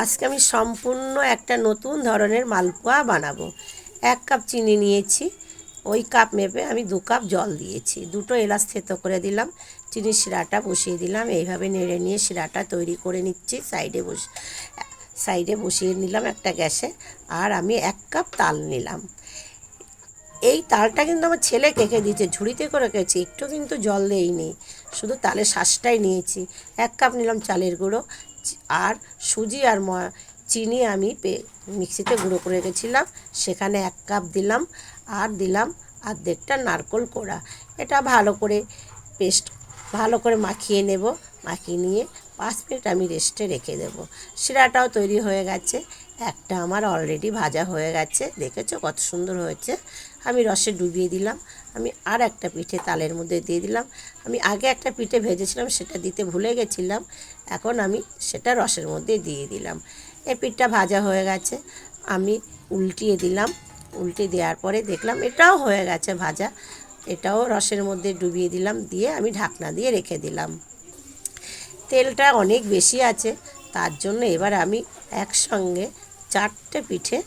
আজকে আমি সম্পূর্ণ একটা নতুন ধরনের মালপোয়া বানাবো। এক কাপ চিনি নিয়েছি, ওই কাপ মেপে আমি দু কাপ জল দিয়েছি। দুটো এলাচ থেতো করে দিলাম চিনির শিরাটা বসিয়ে দিলাম, এইভাবে নেড়ে নিয়ে শিরাটা তৈরি করে নিচ্ছি, সাইডে বসে, সাইডে বসিয়ে নিলাম একটা গ্যাসে, আর আমি এক কাপ তাল নিলাম। এই তালটা কিন্তু আমার ছেলে কেকে দিয়েছে, ঝুড়িতে করে রেখেছি একটু কিন্তু জল দেইনি, শুধু তালের শ্বাসটাই নিয়েছি। এক কাপ নিলাম চালের গুঁড়ো আর সুজি আর চিনি আমি মিক্সিতে গুঁড়ো করে রেখেছিলাম। সেখানে এক কাপ দিলাম, আর দিলাম অর্ধেকটা নারকোল কোড়া। এটা ভালো করে পেস্ট ভালো করে মাখিয়ে নেব। মাখিয়ে নিয়ে পাঁচ মিনিট আমি রেস্টে রেখে দেব। শিরাটাও তৈরি হয়ে গেছে। একটা আমার অলরেডি ভাজা হয়ে গেছে। দেখেছ কত সুন্দর হয়েছে? আমি রসে ডুবিয়ে দিলাম। আমি আর একটা পিঠে তালের মধ্যে দিয়ে দিলাম। আমি আগে একটা পিঠে ভেজেছিলাম, সেটা দিতে ভুলে গেছিলাম। এখন আমি সেটা রসের মধ্যে দিয়ে দিলাম। এই পিঠটা ভাজা হয়ে গেছে। আমি উল্টিয়ে দিলাম। উল্টে দেওয়ার পরে দেখলাম এটাও হয়ে গেছে ভাজা। এটাও রসের মধ্যে ডুবিয়ে দিলাম। দিয়ে আমি ঢাকনা দিয়ে রেখে দিলাম। তেলটা অনেক বেশি আছে, তার জন্য এবার আমি একসঙ্গে চারটে পিঠে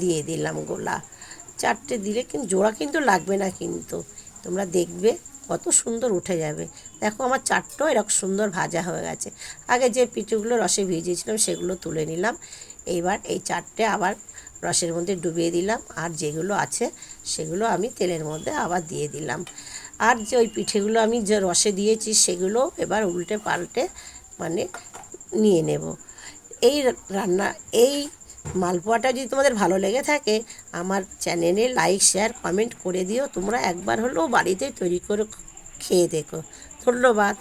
দিয়ে দিলাম গোলা। চারটে দিলে কিন্তু জোড়া কিন্তু লাগবে না কিন্তু। তোমরা দেখবে কত সুন্দর উঠে যাবে। দেখো আমার চারটেও এরকম সুন্দর ভাজা হয়ে গেছে। আগে যে পিঠেগুলো রসে ভিজিয়েছিলাম সেগুলো তুলে নিলাম। এইবার এই চারটে আবার রসের মধ্যে ডুবিয়ে দিলাম। আর যেগুলো আছে সেগুলো আমি তেলের মধ্যে আবার দিয়ে দিলাম। আর যে ওই পিঠেগুলো আমি যে রসে দিয়েছি সেগুলো এবার উল্টে পাল্টে মানে নিয়ে নেব। এই রান্না, এই মালপোয়াটা যদি তোমাদের ভালো লেগে থাকে, আমার চ্যানেলে লাইক, শেয়ার, কমেন্ট করে দিও। তোমরা একবার হলেও বাড়িতে তৈরি করে খেয়ে দেখো। ধন্যবাদ।